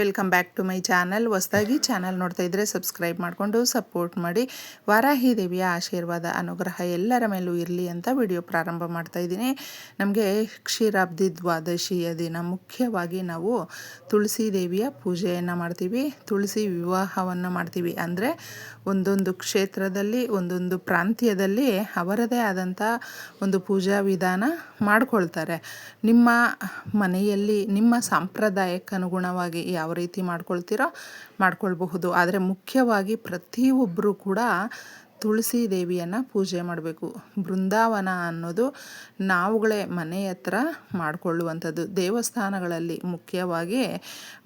Welcome back to my channel ಹೊಸದಾಗಿ channel ನೋಡ್ತಾ ಇದ್ರೆ ಸಬ್ಸ್ಕ್ರೈಬ್ ಮಾಡಿಕೊಂಡು ಸಪೋರ್ಟ್ ಮಾಡಿ. ವಾರಾಹಿ ದೇವಿಯ ಆಶೀರ್ವಾದ, ಅನುಗ್ರಹ ಎಲ್ಲರ ಮೇಲೂ ಇರಲಿ ಅಂತ ವಿಡಿಯೋ ಪ್ರಾರಂಭ ಮಾಡ್ತಾ ಇದ್ದೀನಿ. ನಮಗೆ ಕ್ಷೀರಾಬ್ದಿ ದ್ವಾದಶಿಯ ದಿನ. ಮುಖ್ಯವಾಗಿ ನಾವು ತುಳಸಿ ದೇವಿಯ ಪೂಜೆಯನ್ನು ಮಾಡ್ತೀವಿ. ತುಳಸಿ ವಿವಾಹವನ್ನು ಮಾಡ್ತೀವಿ. ಅಂದರೆ ಒಂದೊಂದು ಕ್ಷೇತ್ರದಲ್ಲಿ, ಒಂದೊಂದು ಪ್ರಾಂತ್ಯದಲ್ಲಿ ಅವರದೇ ಆದಂಥ ಒಂದು ಪೂಜಾ ವಿಧಾನ ಮಾಡ್ಕೊಳ್ತಾರೆ. ನಿಮ್ಮ ಮನೆಯಲ್ಲಿ, ನಿಮ್ಮ ಸಾಂಪ್ರದಾಯಕ್ಕನುಗುಣವಾಗಿ ಯಾವ ಯಾವ ರೀತಿ ಮಾಡ್ಕೊಳ್ತೀರೋ? ಮಾಡ್ಕೊಳ್ಬಹುದು. ಆದರೆ ಮುಖ್ಯವಾಗಿ ಪ್ರತಿಯೊಬ್ಬರೂ ಕೂಡ ತುಳಸಿ ದೇವಿಯನ್ನು ಪೂಜೆ ಮಾಡಬೇಕು. ಬೃಂದಾವನ ಅನ್ನೋದು ನಾವುಗಳೇ ಮನೆ ಹತ್ರ ಮಾಡಿಕೊಳ್ಳುವಂಥದ್ದು. ದೇವಸ್ಥಾನಗಳಲ್ಲಿ ಮುಖ್ಯವಾಗಿ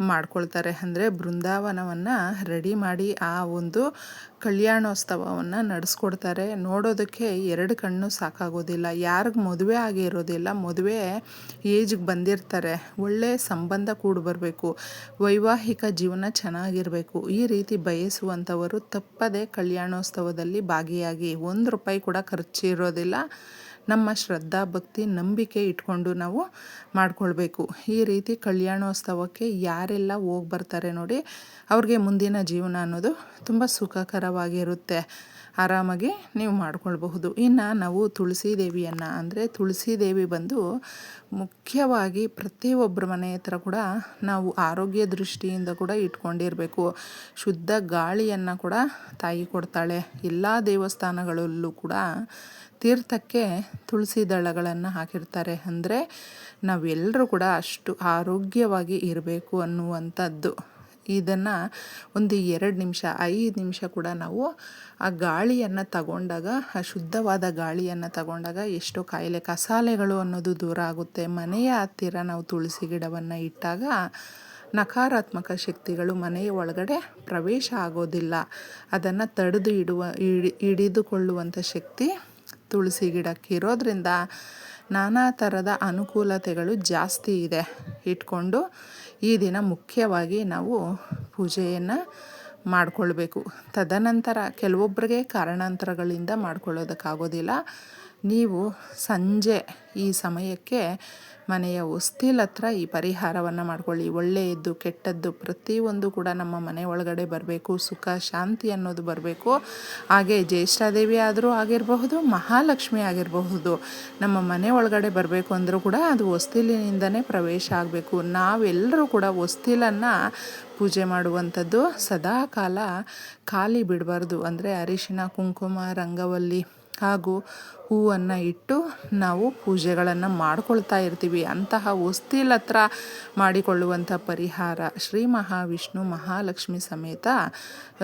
ಮಾಡ್ಕೊಳ್ತಾರೆ. ಅಂದರೆ ಬೃಂದಾವನವನ್ನು ರೆಡಿ ಮಾಡಿ ಆ ಒಂದು ಕಲ್ಯಾಣೋತ್ಸವವನ್ನು ನಡೆಸ್ಕೊಡ್ತಾರೆ. ನೋಡೋದಕ್ಕೆ ಎರಡು ಕಣ್ಣು ಸಾಕಾಗೋದಿಲ್ಲ. ಯಾರಿಗೆ ಮದುವೆ ಆಗಿರೋದಿಲ್ಲ ಮದುವೆ ಏಜ್ಗೆ ಬಂದಿರ್ತಾರೆ. ಒಳ್ಳೆಯ ಸಂಬಂಧ ಕೂಡ ಬರಬೇಕು ವೈವಾಹಿಕ ಜೀವನ ಚೆನ್ನಾಗಿರಬೇಕು. ಈ ರೀತಿ ಬಯಸುವಂಥವರು ತಪ್ಪದೆ ಕಲ್ಯಾಣೋತ್ಸವದಲ್ಲಿ ಭಾಗಿಯಾಗಿ ಒಂದು ರೂಪಾಯಿ ಕೂಡ ಖರ್ಚಿರೋದಿಲ್ಲ. ನಮ್ಮ ಶ್ರದ್ಧಾ, ಭಕ್ತಿ, ನಂಬಿಕೆ ಇಟ್ಕೊಂಡು ನಾವು ಮಾಡಿಕೊಳ್ಬೇಕು. ಈ ರೀತಿ ಕಲ್ಯಾಣೋತ್ಸವಕ್ಕೆ ಯಾರೆಲ್ಲ ಹೋಗಿ ಬರ್ತಾರೆ ನೋಡಿ, ಅವ್ರಿಗೆ ಮುಂದಿನ ಜೀವನ ಅನ್ನೋದು ತುಂಬ ಸುಖಕರವಾಗಿರುತ್ತೆ. ಆರಾಮಾಗಿ ನೀವು ಮಾಡ್ಕೊಳ್ಬಹುದು. ಇನ್ನು ನಾವು ತುಳಸಿ ದೇವಿಯನ್ನು ಅಂದರೆ ತುಳಸಿ ದೇವಿ ಬಂದು ಮುಖ್ಯವಾಗಿ ಪ್ರತಿಯೊಬ್ಬರ ಮನೆ ಹತ್ರ ಕೂಡ ನಾವು ಆರೋಗ್ಯ ದೃಷ್ಟಿಯಿಂದ ಕೂಡ ಇಟ್ಕೊಂಡಿರಬೇಕು. ಶುದ್ಧ ಗಾಳಿಯನ್ನು ಕೂಡ ತಾಯಿ ಕೊಡ್ತಾಳೆ. ಎಲ್ಲ ದೇವಸ್ಥಾನಗಳಲ್ಲೂ ಕೂಡ ತೀರ್ಥಕ್ಕೆ ತುಳಸಿ ದಳಗಳನ್ನು ಹಾಕಿರ್ತಾರೆ. ಅಂದರೆ ನಾವೆಲ್ಲರೂ ಕೂಡ ಅಷ್ಟು ಆರೋಗ್ಯವಾಗಿ ಇರಬೇಕು ಅನ್ನುವಂಥದ್ದು. ಇದನ್ನು ಒಂದು ಎರಡು ನಿಮಿಷ, ಐದು ನಿಮಿಷ ಕೂಡ ನಾವು ಆ ಗಾಳಿಯನ್ನು ತಗೊಂಡಾಗ, ಆ ಶುದ್ಧವಾದ ಗಾಳಿಯನ್ನು ತಗೊಂಡಾಗ ಎಷ್ಟೋ ಕಾಯಿಲೆ, ಕಸಾಲೆಗಳು ಅನ್ನೋದು ದೂರ ಆಗುತ್ತೆ. ಮನೆಯ ಹತ್ತಿರ ನಾವು ತುಳಸಿ ಗಿಡವನ್ನು ಇಟ್ಟಾಗ ನಕಾರಾತ್ಮಕ ಶಕ್ತಿಗಳು ಮನೆಯ ಒಳಗಡೆ ಪ್ರವೇಶ ಆಗೋದಿಲ್ಲ. ಅದನ್ನು ತಡೆದು ಇಡುವ ಹಿಡಿದುಕೊಳ್ಳುವಂಥ ಶಕ್ತಿ ತುಳಸಿ ಗಿಡಕ್ಕೆ ಇರೋದ್ರಿಂದ ನಾನಾ ಥರದ ಅನುಕೂಲತೆಗಳು ಜಾಸ್ತಿ ಇದೆ. ಇಟ್ಕೊಂಡು ಈ ದಿನ ಮುಖ್ಯವಾಗಿ ನಾವು ಪೂಜೆಯನ್ನು ಮಾಡಿಕೊಳ್ಬೇಕು. ತದನಂತರ ಕೆಲವೊಬ್ಬರಿಗೆ ಕಾರಣಾಂತರಗಳಿಂದ ಮಾಡ್ಕೊಳ್ಳೋದಕ್ಕಾಗೋದಿಲ್ಲ. ನೀವು ಸಂಜೆ ಈ ಸಮಯಕ್ಕೆ ಮನೆಯ ಉಸ್ತಿಲ್ ಹತ್ರ ಈ ಪರಿಹಾರವನ್ನು ಮಾಡ್ಕೊಳ್ಳಿ. ಒಳ್ಳೆಯದ್ದು, ಕೆಟ್ಟದ್ದು ಪ್ರತಿಯೊಂದು ಕೂಡ ನಮ್ಮ ಮನೆ ಒಳಗಡೆ ಬರಬೇಕು. ಸುಖ, ಶಾಂತಿ ಅನ್ನೋದು ಬರಬೇಕು. ಹಾಗೆ ಜ್ಯೇಷ್ಠಾದೇವಿ ಆದರೂ ಆಗಿರಬಹುದು, ಮಹಾಲಕ್ಷ್ಮಿ ಆಗಿರಬಹುದು. ನಮ್ಮ ಮನೆ ಒಳಗಡೆ ಬರಬೇಕು ಅಂದರೂ ಕೂಡ ಅದು ಹೊಸ್ತಿಲಿನಿಂದನೇ ಪ್ರವೇಶ ಆಗಬೇಕು. ನಾವೆಲ್ಲರೂ ಕೂಡ ಹೊಸ್ತಿಲನ್ನು ಪೂಜೆ ಮಾಡುವಂಥದ್ದು ಸದಾ ಕಾಲ ಖಾಲಿ ಬಿಡಬಾರ್ದು. ಅಂದರೆ ಅರಿಶಿನ, ಕುಂಕುಮ, ರಂಗವಲ್ಲಿ ಹಾಗೂ ಹೂವನ್ನು ಇಟ್ಟು ನಾವು ಪೂಜೆಗಳನ್ನು ಮಾಡ್ಕೊಳ್ತಾ ಇರ್ತೀವಿ. ಅಂತಹ ಹೊಸ್ತಿಲ ಹತ್ರ ಮಾಡಿಕೊಳ್ಳುವಂಥ ಪರಿಹಾರ ಶ್ರೀ ಮಹಾವಿಷ್ಣು ಮಹಾಲಕ್ಷ್ಮಿ ಸಮೇತ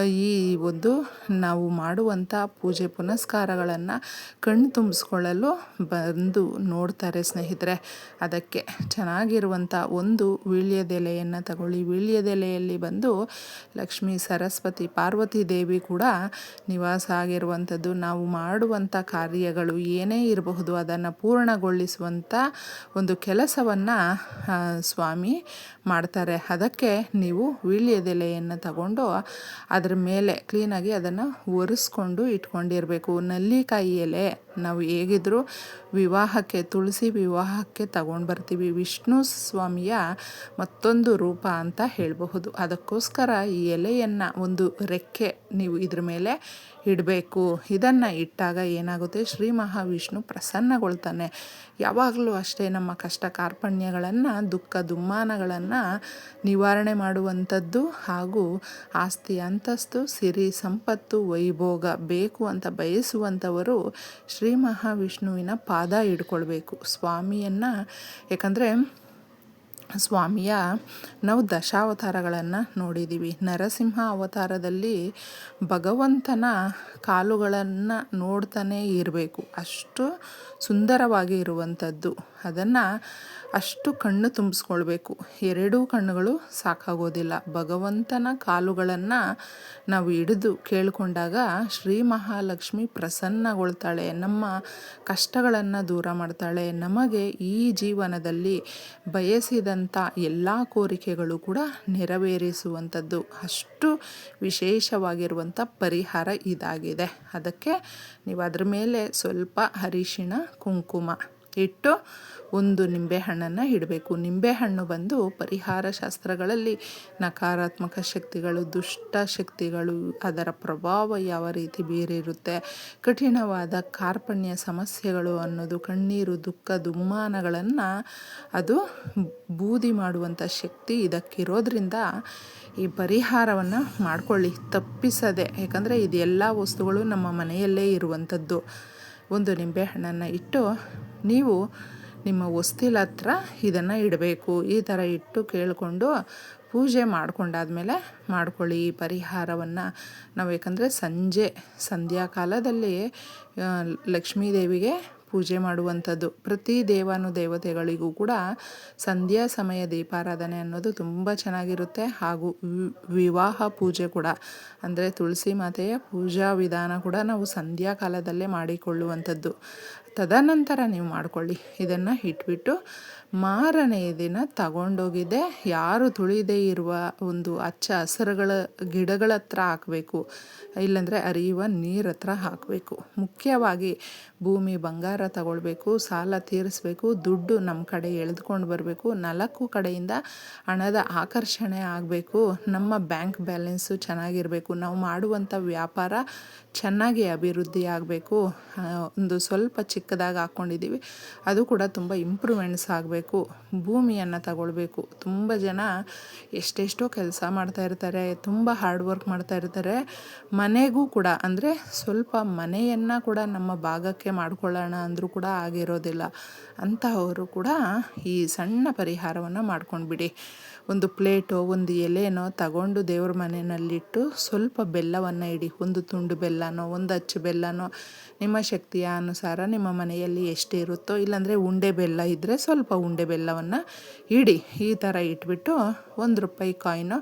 ಈ ಒಂದು ನಾವು ಮಾಡುವಂಥ ಪೂಜೆ ಪುನಸ್ಕಾರಗಳನ್ನು ಕಣ್ಣು ತುಂಬಿಸ್ಕೊಳ್ಳಲು ಬಂದು ನೋಡ್ತಾರೆ ಸ್ನೇಹಿತರೆ. ಅದಕ್ಕೆ ಚೆನ್ನಾಗಿರುವಂಥ ಒಂದು ವೀಳ್ಯದೆಲೆಯನ್ನು ತಗೊಳ್ಳಿ. ವೀಳ್ಯದೆಲೆಯಲ್ಲಿ ಬಂದು ಲಕ್ಷ್ಮೀ ಸರಸ್ವತಿ ಪಾರ್ವತಿ ದೇವಿ ಕೂಡ ನಿವಾಸ ಆಗಿರುವಂಥದ್ದು. ನಾವು ಮಾಡುವಂಥ ಕಾರ್ಯಗಳು ಏನೇ ಇರಬಹುದು ಅದನ್ನು ಪೂರ್ಣಗೊಳಿಸುವಂಥ ಒಂದು ಕೆಲಸವನ್ನು ಸ್ವಾಮಿ ಮಾಡ್ತಾರೆ. ಅದಕ್ಕೆ ನೀವು ವೀಳ್ಯದೆಲೆಯನ್ನು ತಗೊಂಡು ಅದರ ಮೇಲೆ ಕ್ಲೀನಾಗಿ ಅದನ್ನು ಒರೆಸ್ಕೊಂಡು ಇಟ್ಕೊಂಡಿರಬೇಕು. ನಲ್ಲಿಕಾಯಿ ಎಲೆ, ನಾವು ಹೇಗಿದ್ರೂ ವಿವಾಹಕ್ಕೆ, ತುಳಸಿ ವಿವಾಹಕ್ಕೆ ತಗೊಂಡು ಬರ್ತೀವಿ. ವಿಷ್ಣು ಸ್ವಾಮಿಯ ಮತ್ತೊಂದು ರೂಪ ಅಂತ ಹೇಳಬಹುದು. ಅದಕ್ಕೋಸ್ಕರ ಈ ಎಲೆಯನ್ನು ಒಂದು ರೆಕ್ಕೆ ನೀವು ಇದ್ರ ಮೇಲೆ ಇಡಬೇಕು. ಇದನ್ನು ಇಟ್ಟಾಗ ಏನಾಗುತ್ತೆ? ಶ್ರೀ ಮಹಾವಿಷ್ಣು ಪ್ರಸನ್ನಗೊಳ್ತಾನೆ. ಯಾವಾಗಲೂ ಅಷ್ಟೇ ನಮ್ಮ ಕಷ್ಟ ಕಾರ್ಪಣ್ಯಗಳನ್ನು, ದುಃಖ ದುಮ್ಮಾನಗಳನ್ನು ನಿವಾರಣೆ ಮಾಡುವಂಥದ್ದು ಹಾಗೂ ಆಸ್ತಿ ಅಂತಸ್ತು, ಸಿರಿ ಸಂಪತ್ತು, ವೈಭೋಗ ಬೇಕು ಅಂತ ಬಯಸುವಂಥವರು ಶ್ರೀ ಮಹಾವಿಷ್ಣುವಿನ ಪಾದ ಹಿಡ್ಕೊಳ್ಬೇಕು. ಸ್ವಾಮಿಯನ್ನು ಯಾಕಂದರೆ ಸ್ವಾಮಿಯ ನಾವು ದಶಾವತಾರಗಳನ್ನು ನೋಡಿದ್ದೀವಿ ನರಸಿಂಹ ಅವತಾರದಲ್ಲಿ ಭಗವಂತನ ಕಾಲುಗಳನ್ನು ನೋಡ್ತಾನೇ ಇರಬೇಕು. ಅಷ್ಟು ಸುಂದರವಾಗಿ ಇರುವಂಥದ್ದು ಅದನ್ನು ಅಷ್ಟು ಕಣ್ಣು ತುಂಬಿಸ್ಕೊಳ್ಬೇಕು. ಎರಡೂ ಕಣ್ಣುಗಳು ಸಾಕಾಗೋದಿಲ್ಲ. ಭಗವಂತನ ಕಾಲುಗಳನ್ನು ನಾವು ಹಿಡಿದು ಕೇಳಿಕೊಂಡಾಗ ಶ್ರೀ ಮಹಾಲಕ್ಷ್ಮಿ ಪ್ರಸನ್ನಗೊಳ್ತಾಳೆ. ನಮ್ಮ ಕಷ್ಟಗಳನ್ನು ದೂರ ಮಾಡ್ತಾಳೆ. ನಮಗೆ ಈ ಜೀವನದಲ್ಲಿ ಬಯಸಿದಂಥ ಎಲ್ಲ ಕೋರಿಕೆಗಳು ಕೂಡ ನೆರವೇರಿಸುವಂಥದ್ದು. ಅಷ್ಟು ವಿಶೇಷವಾಗಿರುವಂಥ ಪರಿಹಾರ ಇದಾಗಿದೆ. ಅದಕ್ಕೆ ನೀವು ಅದ್ರ ಮೇಲೆ ಸ್ವಲ್ಪ ಅರಿಶಿಣ, ಕುಂಕುಮ. ಇಟ್ಟು ಒಂದು ನಿಂಬೆಹಣ್ಣನ್ನು ಇಡಬೇಕು. ನಿಂಬೆಹಣ್ಣು ಬಂದು ಪರಿಹಾರ ಶಾಸ್ತ್ರಗಳಲ್ಲಿ ನಕಾರಾತ್ಮಕ ಶಕ್ತಿಗಳು, ದುಷ್ಟ ಶಕ್ತಿಗಳು, ಅದರ ಪ್ರಭಾವ ಯಾವ ರೀತಿ ಬೀರಿರುತ್ತೆ, ಕಠಿಣವಾದ ಕಾರ್ಪಣ್ಯ ಸಮಸ್ಯೆಗಳು ಅನ್ನೋದು, ಕಣ್ಣೀರು ದುಃಖ ದುಮ್ಮಾನಗಳನ್ನು ಅದು ಬೂದಿ ಮಾಡುವಂಥ ಶಕ್ತಿ ಇದಕ್ಕಿರೋದ್ರಿಂದ ಈ ಪರಿಹಾರವನ್ನು ಮಾಡಿಕೊಳ್ಳಿ. ತಪ್ಪಿಸದೆ, ಯಾಕಂದರೆ ಇದೆಲ್ಲ ವಸ್ತುಗಳು ನಮ್ಮ ಮನೆಯಲ್ಲೇ ಇರುವಂಥದ್ದು. ಒಂದು ನಿಂಬೆಹಣ್ಣನ್ನು ಇಟ್ಟು ನೀವು ನಿಮ್ಮ ಹೊಸ್ತಿಲ ಹತ್ರ ಇದನ್ನು ಇಡಬೇಕು. ಈ ಥರ ಇಟ್ಟು ಕೇಳಿಕೊಂಡು ಪೂಜೆ ಮಾಡ್ಕೊಂಡಾದ್ಮೇಲೆ ಮಾಡ್ಕೊಳ್ಳಿ. ಈ ಪರಿಹಾರವನ್ನು ನಾವು ಯಾಕಂದರೆ ಸಂಜೆ, ಸಂಧ್ಯಾಕಾಲದಲ್ಲಿ ಲಕ್ಷ್ಮೀದೇವಿಗೆ ಲಕ್ಷ್ಮೀ ದೇವಿಗೆ ಪೂಜೆ ಮಾಡುವಂಥದ್ದು. ಪ್ರತಿ ದೇವಾನು ದೇವತೆಗಳಿಗೂ ಕೂಡ ಸಂಧ್ಯಾ ಸಮಯ ದೀಪಾರಾಧನೆ ಅನ್ನೋದು ತುಂಬ ಚೆನ್ನಾಗಿರುತ್ತೆ. ಹಾಗೂ ವಿವಾಹ ಪೂಜೆ ಕೂಡ. ಅಂದರೆ ತುಳಸಿ ಮಾತೆಯ ಪೂಜಾ ವಿಧಾನ ಕೂಡ ನಾವು ಸಂಧ್ಯಾ ಕಾಲದಲ್ಲೇ ಮಾಡಿಕೊಳ್ಳುವಂಥದ್ದು. ತದನಂತರ ನೀವು ಮಾಡಿಕೊಳ್ಳಿ. ಇದನ್ನು ಇಟ್ಬಿಟ್ಟು ಮಾರನೆಯ ದಿನ ತಗೊಂಡೋಗಿದ್ದೆ. ಯಾರು ತುಳಿದೇ ಇರುವ ಒಂದು ಹಚ್ಚ ಹಸಿರುಗಳ ಗಿಡಗಳ ಹತ್ರ ಹಾಕಬೇಕು. ಇಲ್ಲಾಂದರೆ ಅರಿಯುವ ನೀರ ಹತ್ರ ಹಾಕಬೇಕು. ಮುಖ್ಯವಾಗಿ ಭೂಮಿ ಬಂಗಾರ ತಗೊಳ್ಬೇಕು, ಸಾಲ ತೀರಿಸ್ಬೇಕು, ದುಡ್ಡು ನಮ್ಮ ಕಡೆ ಎಳೆದುಕೊಂಡು ಬರಬೇಕು, ನಾಲ್ಕು ಕಡೆಯಿಂದ ಹಣದ ಆಕರ್ಷಣೆ ಆಗಬೇಕು, ನಮ್ಮ ಬ್ಯಾಂಕ್ ಬ್ಯಾಲೆನ್ಸು ಚೆನ್ನಾಗಿರಬೇಕು, ನಾವು ಮಾಡುವಂಥ ವ್ಯಾಪಾರ ಚೆನ್ನಾಗಿ ಅಭಿವೃದ್ಧಿ ಆಗಬೇಕು. ಒಂದು ಸ್ವಲ್ಪ ಚಿಕ್ಕದಾಗಿ ಹಾಕ್ಕೊಂಡಿದ್ದೀವಿ ಅದು ಕೂಡ ತುಂಬ ಇಂಪ್ರೂವ್ಮೆಂಟ್ಸ್ ಆಗಬೇಕು. ಭೂಮಿಯನ್ನು ತಗೊಳ್ಬೇಕು. ತುಂಬ ಜನ ಎಷ್ಟೆಷ್ಟೋ ಕೆಲಸ ಮಾಡ್ತಾ ಇರ್ತಾರೆ, ತುಂಬ ಹಾರ್ಡ್ ವರ್ಕ್ ಮಾಡ್ತಾ ಇರ್ತಾರೆ. ಮನೆಗೂ ಕೂಡ, ಅಂದರೆ ಸ್ವಲ್ಪ ಮನೆಯನ್ನು ಕೂಡ ನಮ್ಮ ಭಾಗಕ್ಕೆ ಮಾಡ್ಕೊಳ್ಳೋಣ ಅಂದರೂ ಕೂಡ ಆಗಿರೋದಿಲ್ಲ. ಅಂತಹವರು ಕೂಡ ಈ ಸಣ್ಣ ಪರಿಹಾರವನ್ನು ಮಾಡ್ಕೊಂಡ್ಬಿಡಿ. ಒಂದು ಪ್ಲೇಟೋ, ಒಂದು ಎಲೆನೋ ತಗೊಂಡು ದೇವ್ರ ಮನೆಯಲ್ಲಿಟ್ಟು ಸ್ವಲ್ಪ ಬೆಲ್ಲವನ್ನು ಇಡಿ. ಒಂದು ತುಂಡು ಬೆಲ್ಲನೋ, ಒಂದು ಅಚ್ಚು ಬೆಲ್ಲನೋ, ನಿಮ್ಮ ಶಕ್ತಿಯ ಅನುಸಾರ ನಿಮ್ಮ ಮನೆಯಲ್ಲಿ ಎಷ್ಟು ಇರುತ್ತೋ, ಇಲ್ಲಾಂದರೆ ಉಂಡೆ ಬೆಲ್ಲ ಇದ್ದರೆ ಸ್ವಲ್ಪ ಉಂಡೆ ಬೆಲ್ಲವನ್ನು ಇಡಿ. ಈ ಥರ ಇಟ್ಬಿಟ್ಟು ಒಂದು ರೂಪಾಯಿ ಕಾಯಿನು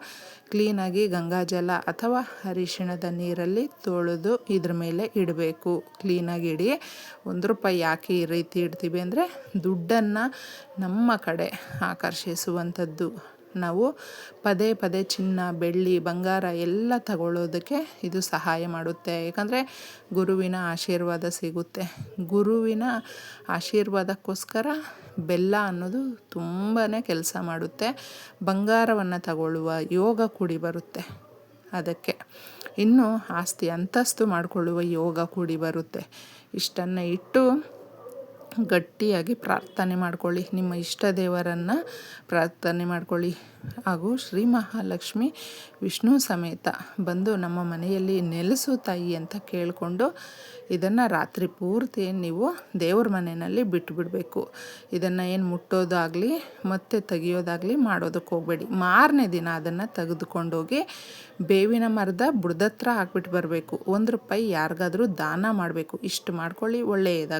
ಕ್ಲೀನಾಗಿ ಗಂಗಾಜಲ ಅಥವಾ ಅರಿಶಿಣದ ನೀರಲ್ಲಿ ತೊಳೆದು ಇದ್ರ ಮೇಲೆ ಇಡಬೇಕು. ಕ್ಲೀನಾಗಿ ಇಡಿ. ಒಂದು ರೂಪಾಯಿ ಯಾಕೆ ಈ ರೀತಿ ಇಡ್ತೀವಿ ಅಂದರೆ ದುಡ್ಡನ್ನು ನಮ್ಮ ಕಡೆ ಆಕರ್ಷಿಸುವಂಥದ್ದು. ನಾವು ಪದೇ ಪದೇ ಚಿನ್ನ, ಬೆಳ್ಳಿ, ಬಂಗಾರ ಎಲ್ಲ ತಗೊಳ್ಳೋದಕ್ಕೆ ಇದು ಸಹಾಯ ಮಾಡುತ್ತೆ. ಯಾಕಂದರೆ ಗುರುವಿನ ಆಶೀರ್ವಾದ ಸಿಗುತ್ತೆ. ಗುರುವಿನ ಆಶೀರ್ವಾದಕ್ಕೋಸ್ಕರ ಬೆಲ್ಲ ಅನ್ನೋದು ತುಂಬಾ ಕೆಲಸ ಮಾಡುತ್ತೆ. ಬಂಗಾರವನ್ನು ತಗೊಳ್ಳುವ ಯೋಗ ಕೂಡಿ ಬರುತ್ತೆ ಅದಕ್ಕೆ. ಇನ್ನು ಆಸ್ತಿ ಅಂತಸ್ತು ಮಾಡಿಕೊಳ್ಳುವ ಯೋಗ ಕೂಡಿ ಬರುತ್ತೆ. ಇಷ್ಟನ್ನು ಇಟ್ಟು ಗಟ್ಟಿಯಾಗಿ ಪ್ರಾರ್ಥನೆ ಮಾಡ್ಕೊಳ್ಳಿ. ನಿಮ್ಮ ಇಷ್ಟ ದೇವರನ್ನು ಪ್ರಾರ್ಥನೆ ಮಾಡ್ಕೊಳ್ಳಿ. ಹಾಗೂ ಶ್ರೀ ಮಹಾಲಕ್ಷ್ಮಿ ವಿಷ್ಣು ಸಮೇತ ಬಂದು ನಮ್ಮ ಮನೆಯಲ್ಲಿ ನೆಲೆಸು ತಾಯಿ ಅಂತ ಕೇಳಿಕೊಂಡು ಇದನ್ನು ರಾತ್ರಿ ಪೂರ್ತಿ ನೀವು ದೇವ್ರ ಮನೆಯಲ್ಲಿ ಬಿಟ್ಟುಬಿಡಬೇಕು ಇದನ್ನು ಏನು ಮುಟ್ಟೋದಾಗಲಿ ಮತ್ತೆ ತೆಗಿಯೋದಾಗಲಿ ಮಾಡೋದಕ್ಕೆ ಹೋಗಬೇಡಿ. ಮಾರನೇ ದಿನ ಅದನ್ನು ತೆಗೆದುಕೊಂಡೋಗಿ ಬೇವಿನ ಮರದ ಬುಡದತ್ರ ಹಾಕ್ಬಿಟ್ಟು ಬರಬೇಕು. ಒಂದು ರೂಪಾಯಿ ಯಾರಿಗಾದರೂ ದಾನ ಮಾಡಬೇಕು. ಇಷ್ಟು ಮಾಡ್ಕೊಳ್ಳಿ, ಒಳ್ಳೆಯದಾಗ